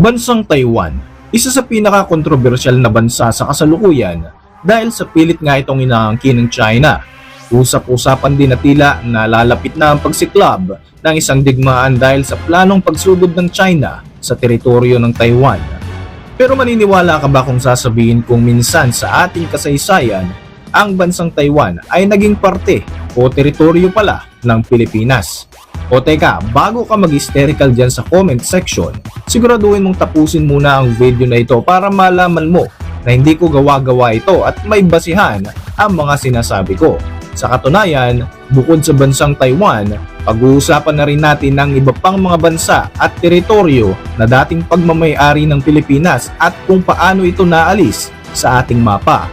Bansang Taiwan, isa sa pinaka-kontrobersyal na bansa sa kasalukuyan dahil sa pilit nga itong inaangkin ng China. Usap-usapan din na tila na lalapit na ang pagsiklab ng isang digmaan dahil sa planong pagsugod ng China sa teritoryo ng Taiwan. Pero maniniwala ka ba kung sasabihin kung minsan sa ating kasaysayan, ang bansang Taiwan ay naging parte o teritoryo pala ng Pilipinas? O teka, bago ka mag-hysterical dyan sa comment section, siguraduhin mong tapusin muna ang video na ito para malaman mo na hindi ko gawa-gawa ito at may basihan ang mga sinasabi ko. Sa katunayan, bukod sa bansang Taiwan, pag-uusapan na rin natin ng iba pang mga bansa at teritoryo na dating pagmamayari ng Pilipinas at kung paano ito naalis sa ating mapa.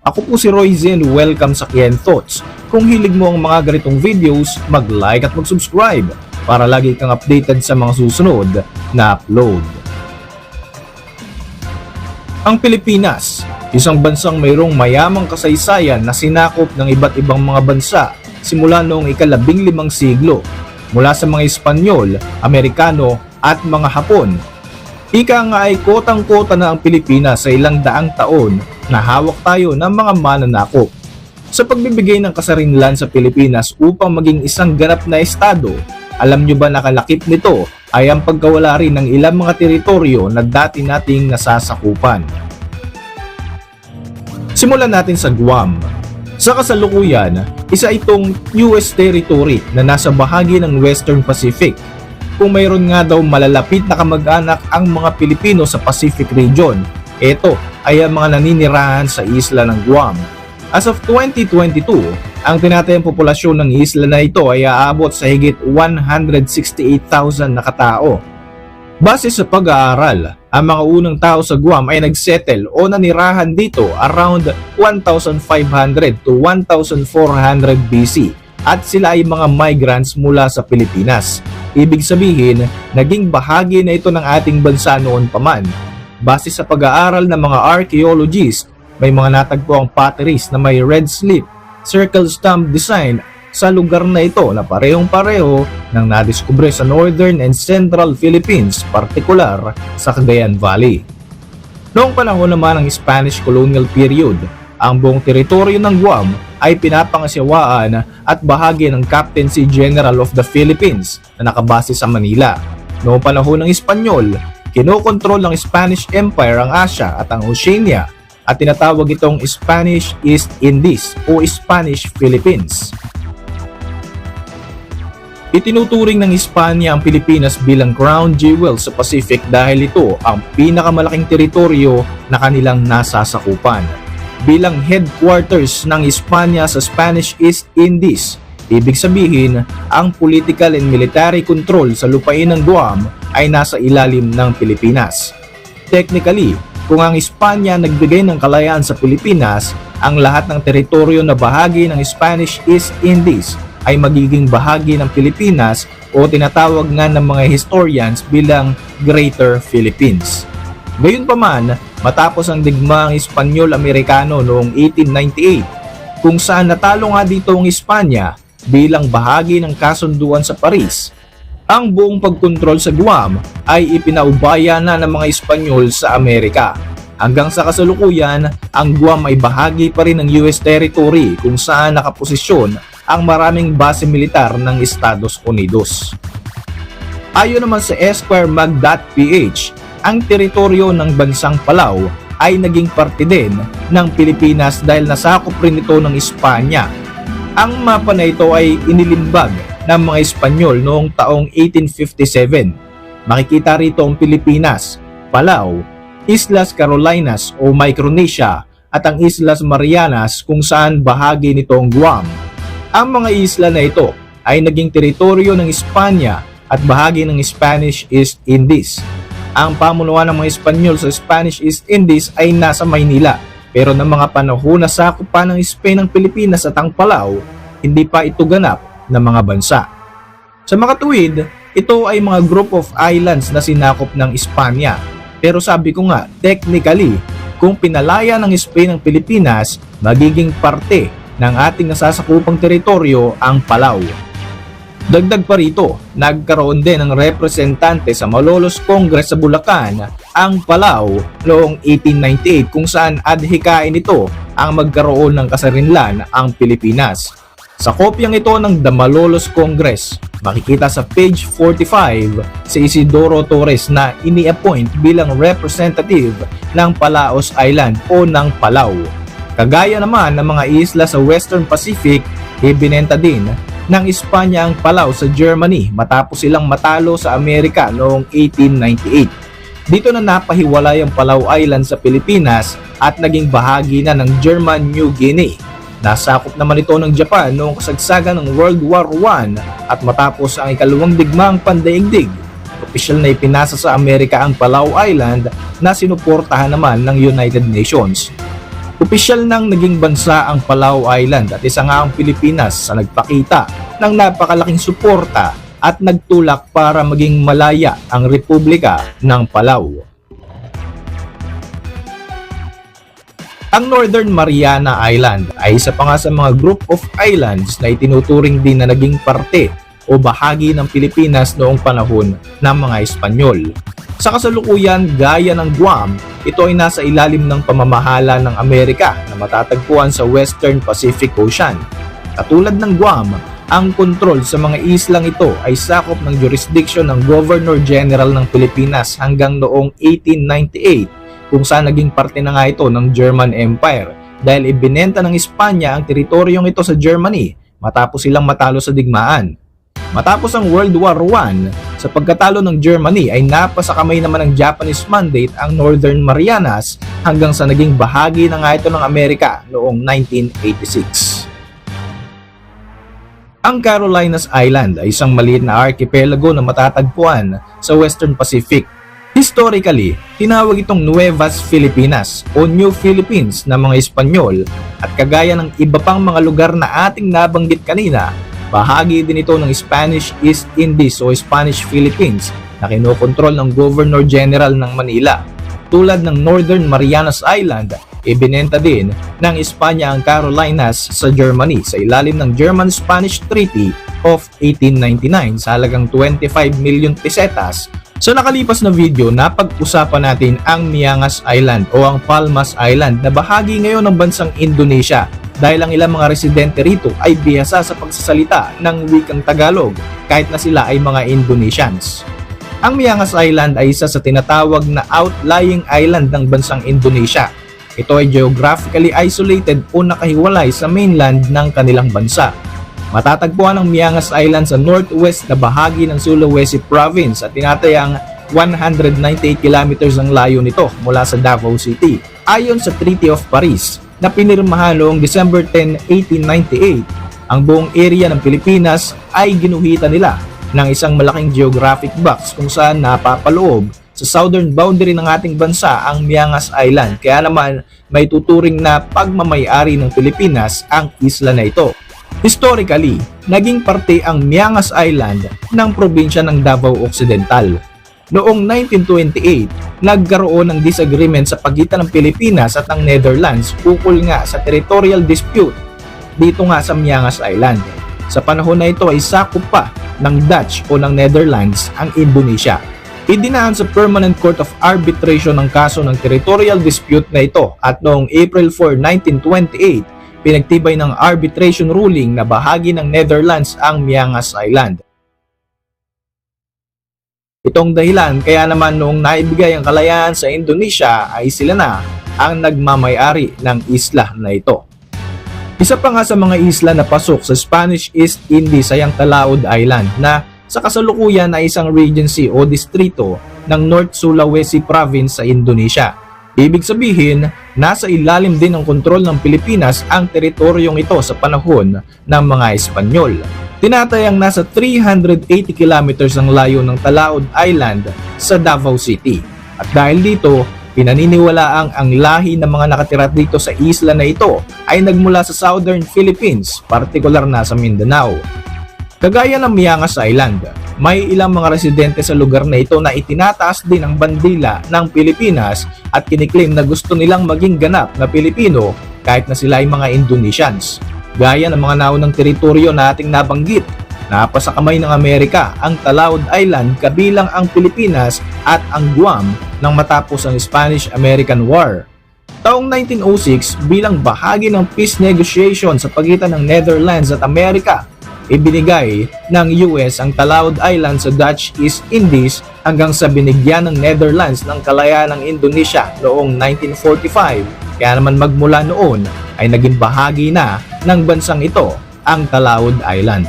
Ako po si Roy Zen, welcome sa Kian Thoughts. Kung hilig mo ang mga ganitong videos, mag-like at mag-subscribe para lagi kang updated sa mga susunod na upload. Ang Pilipinas, isang bansang mayroong mayamang kasaysayan na sinakop ng iba't ibang mga bansa simula noong ikalabing limang siglo mula sa mga Espanyol, Amerikano at mga Hapon. Ika nga ay kotang-kota na ang Pilipinas sa ilang daang taon na hawak tayo ng mga mananakop. Sa pagbibigay ng kasarinlan sa Pilipinas upang maging isang ganap na estado, alam nyo ba nakalakip nito ay ang pagkawala rin ng ilang mga teritoryo na dati nating nasasakupan. Simulan natin sa Guam. Sa kasalukuyan, isa itong US territory na nasa bahagi ng Western Pacific. Kung mayroon nga daw malalapit na kamag-anak ang mga Pilipino sa Pacific region, ito ay ang mga naninirahan sa isla ng Guam. As of 2022, ang tinatayang populasyon ng isla na ito ay aabot sa higit 168,000 na katao. Base sa pag-aaral, ang mga unang tao sa Guam ay nagsettle o nanirahan dito around 1,500 to 1,400 BC at sila ay mga migrants mula sa Pilipinas. Ibig sabihin, naging bahagi na ito ng ating bansa noon pa man. Base sa pag-aaral ng mga archaeologists, may mga natagpo ang potteries na may red slip, circle stamp design sa lugar na ito na parehong-pareho ng nadiskubre sa Northern and Central Philippines, partikular sa Cagayan Valley. Noong panahon naman ng Spanish colonial period, ang buong teritoryo ng Guam ay pinapangasyawaan at bahagi ng Captaincy General of the Philippines na nakabase sa Manila. Noong panahon ng Espanyol, kinokontrol ng Spanish Empire ang Asia at ang Oceania at tinatawag itong Spanish East Indies o Spanish Philippines. Itinuturing ng Espanya ang Pilipinas bilang crown jewel sa Pacific dahil ito ang pinakamalaking teritoryo na kanilang nasasakupan. Bilang headquarters ng Espanya sa Spanish East Indies, ibig sabihin ang political and military control sa lupain ng Guam ay nasa ilalim ng Pilipinas. Technically, kung ang Espanya nagbigay ng kalayaan sa Pilipinas, ang lahat ng teritoryo na bahagi ng Spanish East Indies ay magiging bahagi ng Pilipinas o tinatawag nga ng mga historians bilang Greater Philippines. Gayunpaman, matapos ang digmaang Espanyol-Amerikano noong 1898, kung saan natalo nga dito ang Espanya bilang bahagi ng kasunduan sa Paris, ang buong pagkontrol sa Guam ay ipinaubaya na ng mga Espanyol sa Amerika. Hanggang sa kasalukuyan, ang Guam ay bahagi pa rin ng US territory kung saan nakaposisyon ang maraming base militar ng Estados Unidos. Ayon naman sa esquiremag.ph, ang teritoryo ng bansang Palau ay naging parte din ng Pilipinas dahil nasakop rin ito ng Espanya. Ang mapa na ito ay inilimbag ng mga Espanyol noong taong 1857. Makikita rito ang Pilipinas, Palau, Islas Carolinas o Micronesia at ang Islas Marianas kung saan bahagi nito ang Guam. Ang mga isla na ito ay naging teritoryo ng Espanya at bahagi ng Spanish East Indies. Ang pamunuan ng mga Espanyol sa Spanish East Indies ay nasa Maynila pero ng mga panahon na sakop pa ng Spain ang Pilipinas at ang Palau, hindi pa ito ganap ng mga bansa. Sa makatuwid, ito ay mga group of islands na sinakop ng Espanya. Pero sabi ko nga, technically, kung pinalaya ng Spain ang Pilipinas, magiging parte ng ating nasasakupang teritoryo ang Palau. Dagdag pa rito, nagkaroon din ng representante sa Malolos Congress sa Bulacan, ang Palau, noong 1898 kung saan adhikain ito ang magkaroon ng kasarinlan ang Pilipinas. Sa kopyang ito ng The Malolos Congress, makikita sa page 45 si Isidoro Torres na ini-appoint bilang representative ng Palaos Island o ng Palau. Kagaya naman ng mga isla sa Western Pacific, ibinenta din ng Espanya ang Palau sa Germany matapos silang matalo sa Amerika noong 1898. Dito na napahiwalay ang Palau Island sa Pilipinas at naging bahagi na ng German New Guinea. Nasakop naman ito ng Japan noong kasagsagan ng World War I at matapos ang ikalawang digmaang pandaigdig. Opisyal na ipinasa sa Amerika ang Palau Island na sinuportahan naman ng United Nations. Opisyal nang naging bansa ang Palau Island at isa nga ang Pilipinas sa nagpakita ng napakalaking suporta at nagtulak para maging malaya ang Republika ng Palau. Ang Northern Mariana Island ay isa pa nga sa mga group of islands na itinuturing din na naging parte o bahagi ng Pilipinas noong panahon ng mga Espanyol. Sa kasalukuyan, gaya ng Guam, ito ay nasa ilalim ng pamamahala ng Amerika na matatagpuan sa Western Pacific Ocean. Katulad ng Guam, ang kontrol sa mga islang ito ay sakop ng jurisdiction ng Governor General ng Pilipinas hanggang noong 1898 kung saan naging parte na nga ito ng German Empire dahil ibinenta ng Espanya ang teritoryong ito sa Germany matapos silang matalo sa digmaan. Matapos ang World War I, sa pagkatalo ng Germany ay napasa kamay naman ng Japanese Mandate ang Northern Marianas hanggang sa naging bahagi na nga ito ng Amerika noong 1986. Ang Carolinas Island ay isang maliit na archipelago na matatagpuan sa Western Pacific. Historically, tinawag itong Nuevas Filipinas o New Philippines ng mga Espanyol at kagaya ng iba pang mga lugar na ating nabanggit kanina, bahagi din ito ng Spanish East Indies o Spanish Philippines na kinokontrol ng Governor General ng Manila. Tulad ng Northern Marianas Island, ibinenta din ng Espanya ang Carolinas sa Germany sa ilalim ng German-Spanish Treaty of 1899 sa halagang 25 million pesetas sa nakalipas na video, napag-usapan natin ang Miangas Island o ang Palmas Island na bahagi ngayon ng bansang Indonesia dahil ang ilang mga residente rito ay bihasa sa pagsasalita ng wikang Tagalog kahit na sila ay mga Indonesians. Ang Miangas Island ay isa sa tinatawag na outlying island ng bansang Indonesia. Ito ay geographically isolated o nakahiwalay sa mainland ng kanilang bansa. Matatagpuan ang Miangas Island sa northwest na bahagi ng Sulawesi Province at tinatayang 198 kilometers ang layo nito mula sa Davao City. Ayon sa Treaty of Paris na pinirmahan noong December 10, 1898, ang buong area ng Pilipinas ay ginuhitan nila ng isang malaking geographic box kung saan napapaloob sa southern boundary ng ating bansa ang Miangas Island kaya naman may tuturing na pagmamayari ng Pilipinas ang isla na ito. Historically, naging parte ang Miangas Island ng probinsya ng Davao Occidental. Noong 1928, nagkaroon ng disagreement sa pagitan ng Pilipinas at ng Netherlands ukol nga sa territorial dispute dito nga sa Miangas Island. Sa panahon na ito ay sakop pa ng Dutch o ng Netherlands ang Indonesia. Idinaan sa Permanent Court of Arbitration ang kaso ng territorial dispute na ito at noong April 4, 1928, pinagtibay ng arbitration ruling na bahagi ng Netherlands ang Miangas Island. Itong dahilan kaya naman noong naibigay ang kalayaan sa Indonesia ay sila na ang nagmamayari ng isla na ito. Isa pa nga sa mga isla na pasok sa Spanish East Indies ay ang Talaud Island na sa kasalukuyan ay isang regency o distrito ng North Sulawesi Province sa Indonesia. Ibig sabihin, nasa ilalim din ng kontrol ng Pilipinas ang teritoryong ito sa panahon ng mga Espanyol. Tinatayang nasa 380 kilometers ang layo ng Talaud Island sa Davao City. At dahil dito, pinaniniwalaang ang lahi ng mga nakatira dito sa isla na ito ay nagmula sa Southern Philippines, partikular na sa Mindanao. Kagaya ng Miangas Island, may ilang mga residente sa lugar na ito na itinataas din ang bandila ng Pilipinas at kiniklaim na gusto nilang maging ganap na Pilipino kahit na sila ay mga Indonesians. Gaya ng mga naunang teritoryo na ating nabanggit napasa kamay ng Amerika ang Talaud Island kabilang ang Pilipinas at ang Guam nang matapos ang Spanish-American War. Taong 1906 bilang bahagi ng peace negotiation sa pagitan ng Netherlands at Amerika, ibinigay ng US ang Talaud Island sa Dutch East Indies hanggang sa binigyan ng Netherlands ng kalayaan ng Indonesia noong 1945. Kaya naman magmula noon ay naging bahagi na ng bansang ito ang Talaud Island.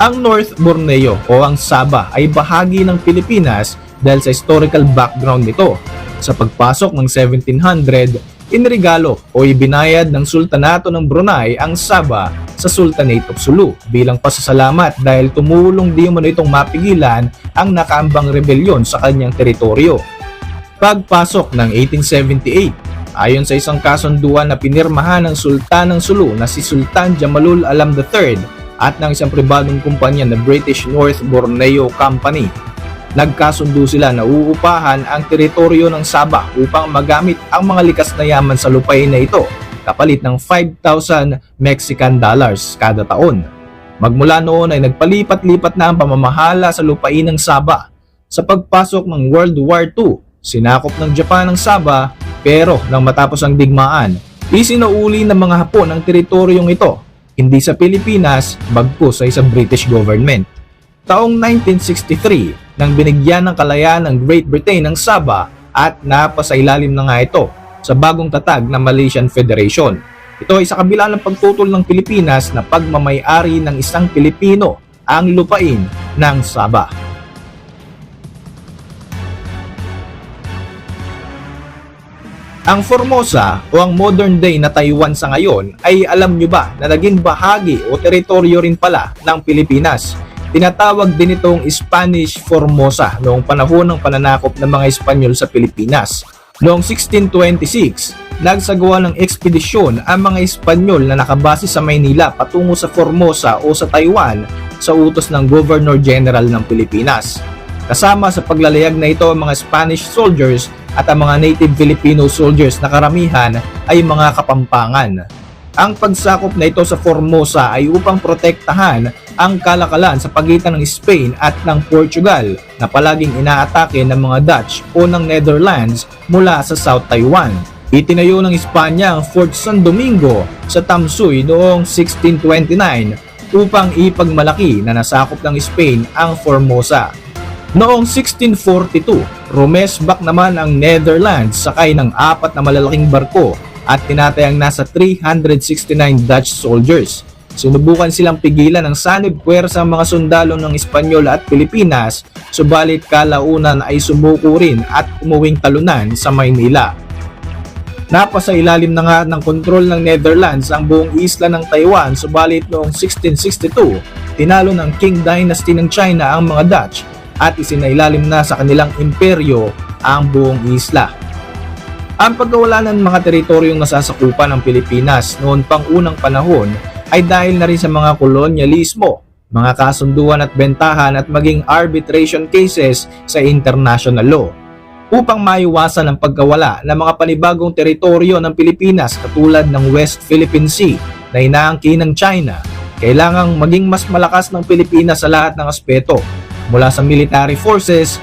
Ang North Borneo o ang Sabah ay bahagi ng Pilipinas dahil sa historical background nito. Sa pagpasok ng 1700, inregalo o ibinayad ng Sultanato ng Brunei ang Sabah sa Sultanate of Sulu bilang pasasalamat dahil tumulong di umano itong mapigilan ang nakaambang rebelyon sa kanyang teritoryo. Pagpasok ng 1878, ayon sa isang kasunduan na pinirmahan ng Sultan ng Sulu na si Sultan Jamalul Alam III at ng isang pribadong kumpanya na British North Borneo Company, nagkasundo sila na uupahan ang teritoryo ng Sabah upang magamit ang mga likas na yaman sa lupain na ito kapalit ng 5,000 Mexican dollars kada taon. Magmula noon ay nagpalipat-lipat na ang pamamahala sa lupain ng Sabah. Sa pagpasok ng World War II, sinakop ng Japan ang Sabah pero nang matapos ang digmaan, isinauli ng mga Hapon ang teritoryong ito, hindi sa Pilipinas, bagkus sa isang British government. Taong 1963, nang binigyan ng kalayaan ng Great Britain ng Sabah at napasailalim na nga ito sa bagong tatag na Malaysian Federation. Ito ay sa kabila ng pagtutol ng Pilipinas na pagmamayari ng isang Pilipino ang lupain ng Sabah. Ang Formosa o ang modern day na Taiwan sa ngayon ay alam nyo ba na naging bahagi o teritoryo rin pala ng Pilipinas. Tinatawag din itong Spanish Formosa noong panahon ng pananakop ng mga Espanyol sa Pilipinas. Noong 1626, nagsagawa ng ekspedisyon ang mga Espanyol na nakabase sa Maynila patungo sa Formosa o sa Taiwan sa utos ng Governor General ng Pilipinas. Kasama sa paglalayag na ito ang mga Spanish soldiers at ang mga native Filipino soldiers na karamihan ay mga kapampangan. Ang pagsakop na ito sa Formosa ay upang protektahan ang kalakalan sa pagitan ng Spain at ng Portugal na palaging inaatake ng mga Dutch o ng Netherlands mula sa South Taiwan. Itinayo ng Espanya ang Fort San Domingo sa Tamsuy noong 1629 upang ipagmalaki na nasakop ng Spain ang Formosa. Noong 1642, rumesbak naman ang Netherlands sakay ng apat na malalaking barko at tinatayang nasa 369 Dutch soldiers. Sinubukan silang pigilan ng sanib puwersa ang mga sundalo ng Espanyol at Pilipinas, subalit kalaunan ay sumuko rin at umuwing talunan sa Maynila. Napasa ilalim na nga ng kontrol ng Netherlands ang buong isla ng Taiwan subalit noong 1662, tinalo ng Qing Dynasty ng China ang mga Dutch at isinailalim na sa kanilang imperyo ang buong isla. Ang pagkawala ng mga teritoryong nasasakupan ng Pilipinas noon pang unang panahon ay dahil na rin sa mga kolonyalismo, mga kasunduan at bentahan at maging arbitration cases sa international law. Upang maiwasan ang pagkawala ng mga panibagong teritoryo ng Pilipinas katulad ng West Philippine Sea na inaangkin ng China, kailangang maging mas malakas ng Pilipinas sa lahat ng aspeto mula sa military forces,